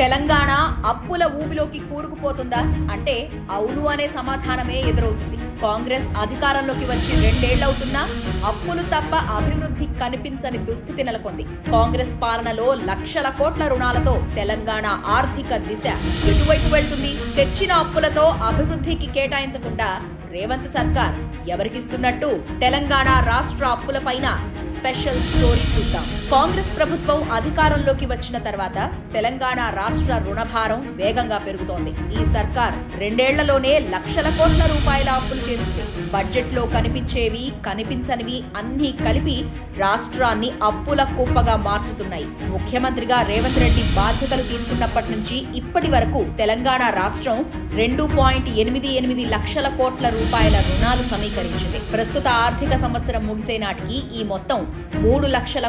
తెలంగాణ అప్పుల ఊబిలోకి కూరుకుపోతుందా? అంటే అవును అనే సమాధానమే ఎదురవుతుంది. కాంగ్రెస్ అధికారంలోకి వచ్చి రెండేళ్ళవుతున్నా అప్పులు తప్ప అభివృద్ధి కనిపించని దుస్థితి నెలకొంది. కాంగ్రెస్ పాలనలో లక్షల కోట్ల రుణాలతో తెలంగాణ ఆర్థిక దిశ ఎటువైపు వెళ్తుంది? తెచ్చిన అప్పులతో అభివృద్ధికి కేటాయించకుండా రేవంత్ సర్కార్ ఎవరికిస్తున్నట్టు తెలంగాణ రాష్ట్ర అప్పులపైన స్పెషల్ స్టోరీ చూద్దాం. కాంగ్రెస్ ప్రభుత్వం అధికారంలోకి వచ్చిన తర్వాత తెలంగాణ రాష్ట్ర రుణభారం వేగంగా పెరుగుతోంది. ఈ సర్కార్ రెండేళ్ళలోనే లక్షల కోట్ల రూపాయల అప్పులు చేసింది. బడ్జెట్లో కనిపించేవి కనిపించనివి అన్నీ కలిపి రాష్ట్రాన్ని అప్పుల కుప్పగా మార్చుతున్నాయి. ముఖ్యమంత్రిగా రేవంత్ రెడ్డి బాధ్యతలు తీసుకున్నప్పటి నుంచి ఇప్పటి వరకు తెలంగాణ రాష్ట్రం రెండు పాయింట్ ఎనిమిది ఎనిమిది లక్షల కోట్ల రూపాయల రుణాలు సమీకరించింది. ప్రస్తుత ఆర్థిక సంవత్సరం ముగిసే నాటికి ఈ మొత్తం మూడు లక్షల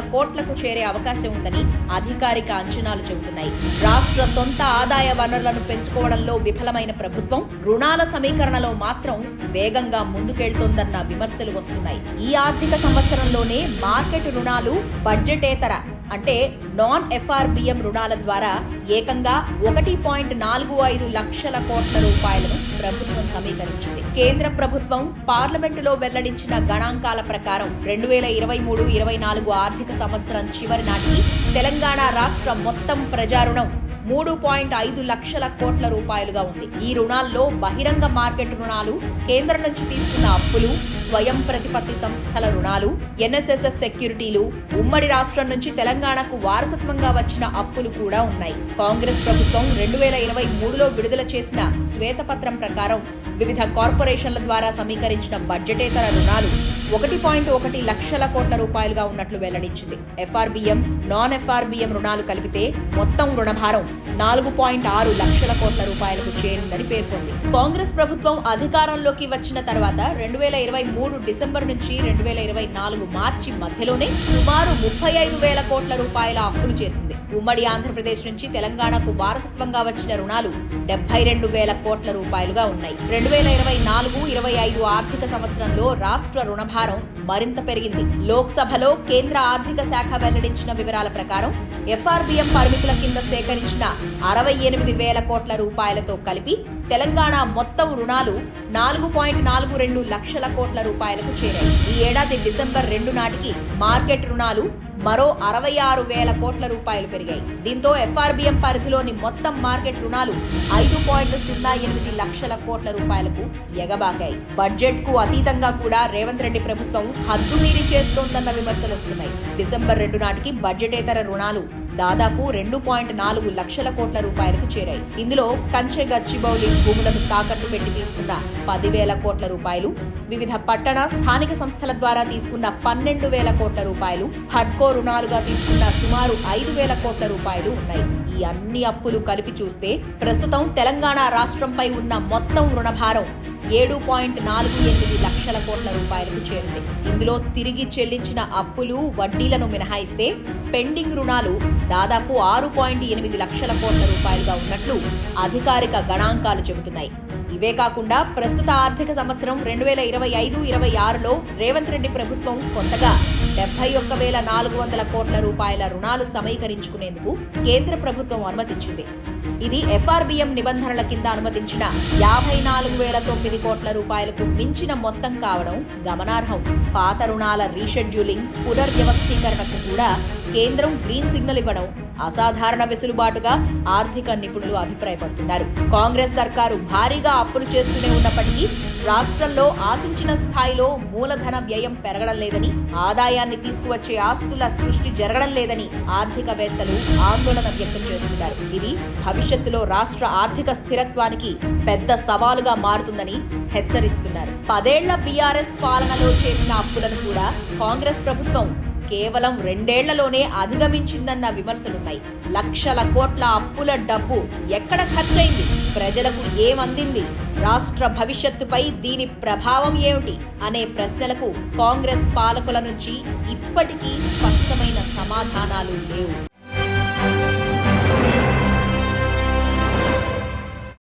కోట్లకు చేరే అవకాశం ఉందని అధికారిక అంచనాలు చెబుతున్నాయి. రాష్ట్ర సొంత ఆదాయ వనరులను పెంచుకోవడంలో విఫలమైన ప్రభుత్వం రుణాల సమీకరణలో మాత్రం వేగంగా ముందుకెళ్తోందన్న విమర్శలు వస్తున్నాయి. ఈ ఆర్థిక సంవత్సరంలోనే మార్కెట్ రుణాలు బడ్జెటేతర అంటే నాన్ ఎఫ్ఆర్బిఎం రుణాల ద్వారా ఏకంగా ఒకటి పాయింట్ నాలుగు ఐదు లక్షల కోట్ల రూపాయలను ప్రభుత్వం సమీకరించింది. కేంద్ర ప్రభుత్వం పార్లమెంటులో వెల్లడించిన గణాంకాల ప్రకారం రెండు వేల ఇరవై మూడు ఇరవై నాలుగు ఆర్థిక సంవత్సరం చివరి నాటికి తెలంగాణ రాష్ట్ర మొత్తం ప్రజారుణం మూడు పాయింట్ ఐదు లక్షల కోట్ల రూపాయలుగా ఉంది. ఈ రుణాల్లో బహిరంగ మార్కెట్ రుణాలు కేంద్రం నుంచి తీసుకున్న అప్పులు స్వయం ప్రతిపత్తి సంస్థల రుణాలు ఎన్ఎస్ఎస్ఎఫ్ సెక్యూరిటీలు ఉమ్మడి రాష్ట్రం నుంచి తెలంగాణకు వారసత్వంగా వచ్చిన అప్పులు కూడా ఉన్నాయి. కాంగ్రెస్ ప్రభుత్వం రెండు వేల ఇరవై మూడులో విడుదల చేసిన శ్వేతపత్రం ప్రకారం వివిధ కార్పొరేషన్ల ద్వారా సమీకరించిన బడ్జెటేతర రుణాలు ఒకటి పాయింట్ ఒకటి లక్షల కోట్ల రూపాయలుగా ఉన్నట్లు వెల్లడించింది. ఎఫ్ఆర్బిఎం నాన్ ఎఫ్ఆర్బిఎం రుణాలు కలిపితే మొత్తం రుణభారం నాలుగు పాయింట్ ఆరు లక్షల కోట్ల రూపాయలకు చేరిందని పేర్కొంది. కాంగ్రెస్ ప్రభుత్వం అధికారంలోకి వచ్చిన తర్వాత రెండు వేల ఇరవై మూడు డిసెంబర్ నుంచి రెండు వేల ఇరవై నాలుగు మార్చి మధ్యలోనే సుమారు ముప్పై ఐదు వేల కోట్ల రూపాయల అప్పులు చేసింది. ఉమ్మడి ఆంధ్రప్రదేశ్ నుంచి తెలంగాణకు వారసత్వంగా వచ్చిన రుణాలు డెబ్బై రెండు వేల కోట్ల రూపాయలుగా ఉన్నాయి. రెండు వేల ఇరవై నాలుగు ఇరవై ఐదు ఆర్థిక సంవత్సరంలో రాష్ట్ర రుణభారం మరింత పెరిగింది. లోక్సభలో కేంద్ర ఆర్థిక శాఖ వెల్లడించిన వివరాల ప్రకారం ఎఫ్ఆర్బిఎం పరిమితుల కింద సేకరించిన అరవై ఎనిమిది వేల కోట్ల రూపాయలతో కలిపి తెలంగాణ మొత్తం రుణాలు నాలుగు పాయింట్ నాలుగు రెండు లక్షల కోట్ల రూపాయలకు చేరాయి. ఈ ఏడాది డిసెంబర్ రెండు నాటికి మార్కెట్ రుణాలు మరో అరవై ఆరు వేల కోట్ల రూపాయలు పెరిగాయి. దీంతో ఎఫ్ఆర్బిఎం పరిధిలోని మొత్తం మార్కెట్ రుణాలు ఐదు పాయింట్ సున్నా ఎనిమిది లక్షల కోట్ల రూపాయలకు ఎగబాకాయి. బడ్జెట్కు అతీతంగా కూడా రేవంత్ రెడ్డి ప్రభుత్వం హద్దు మీరి చేస్తోందన్న విమర్శలు వస్తున్నాయి. డిసెంబర్ రెండు నాటికి బడ్జెటేతర రుణాలు దాదాపు రెండు పాయింట్ నాలుగు లక్షల కోట్ల రూపాయలకు చేరాయి. ఇందులో కంచె గచ్చిబౌలి భూములను తాకట్టు పెట్టి తీసుకున్న పదివేల కోట్ల రూపాయలు వివిధ పట్టణ స్థానిక సంస్థల ద్వారా తీసుకున్న పన్నెండు వేల కోట్ల రూపాయలు హడ్కో రుణాలుగా తీసుకున్న సుమారు ఐదు వేల కోట్ల రూపాయలు ఉన్నాయి. ఈ అన్ని అప్పులు కలిపి చూస్తే ప్రస్తుతం తెలంగాణ రాష్ట్రంపై ఉన్న మొత్తం రుణభారం ఏడు పాయింట్ నాలుగు ఎనిమిది లక్షల కోట్ల రూపాయలకు చేరింది. ఇందులో తిరిగి చెల్లించిన అప్పులు వడ్డీలను మినహాయిస్తే పెండింగ్ రుణాలు దాదాపు ఆరు పాయింట్ ఎనిమిది లక్షల కోట్ల రూపాయలుగా ఉన్నట్లు అధికారిక గణాంకాలు చెబుతున్నాయి. ఇవే కాకుండా ప్రస్తుత ఆర్థిక సంవత్సరం రెండు వేల ఇరవై ఐదు ఇరవై ఆరులో రేవంత్ రెడ్డి ప్రభుత్వం కొత్తగా డెబ్బై ఒక్క వేల నాలుగు వందల కోట్ల రూపాయల రుణాలు సమీకరించుకునేందుకు కేంద్ర ప్రభుత్వం అనుమతించింది. ఇది ఎఫ్ఆర్బిఎం నిబంధనల కింద అనుమతించిన యాభై నాలుగు వేల తొమ్మిది కోట్ల రూపాయలకు మించిన మొత్తం కావడం గమనార్హం. పాత రుణాల రీషెడ్యూలింగ్ పునర్వ్యవస్థీకరణకు కూడా కేంద్రం గ్రీన్ సిగ్నల్ ఇవ్వడం అసాధారణ వెసులుబాటుగా ఆర్థిక నిపుణులు అభిప్రాయపడుతున్నారు. కాంగ్రెస్ సర్కారు భారీగా అప్పులు చేస్తూనే ఉన్నప్పటికీ రాష్ట్రంలో ఆశించిన స్థాయిలో మూలధన వ్యయం పెరగడం లేదని ఆదాయాన్ని తీసుకువచ్చే ఆస్తుల సృష్టి జరగడం లేదని ఆర్థికవేత్తలు ఆందోళన వ్యక్తం చేస్తున్నారు. ఇది భవిష్యత్తులో రాష్ట్ర ఆర్థిక స్థిరత్వానికి పెద్ద సవాలుగా మారుతుందని హెచ్చరిస్తున్నారు. పదేళ్ళ బీఆర్ఎస్ పాలనలో చేసిన అప్పులను కూడా కాంగ్రెస్ ప్రభుత్వం కేవలం రెండేళ్ళలోనే అధిగమించిందన్న విమర్శలున్నాయి. లక్షల కోట్ల అప్పుల డబ్బు ఎక్కడ ఖర్చయింది? ప్రజలకు ఏమందింది? రాష్ట్ర భవిష్యత్తుపై దీని ప్రభావం ఏమిటి? అనే ప్రశ్నలకు కాంగ్రెస్ పాలకుల నుంచి ఇప్పటికీ స్పష్టమైన సమాధానాలు లేవు.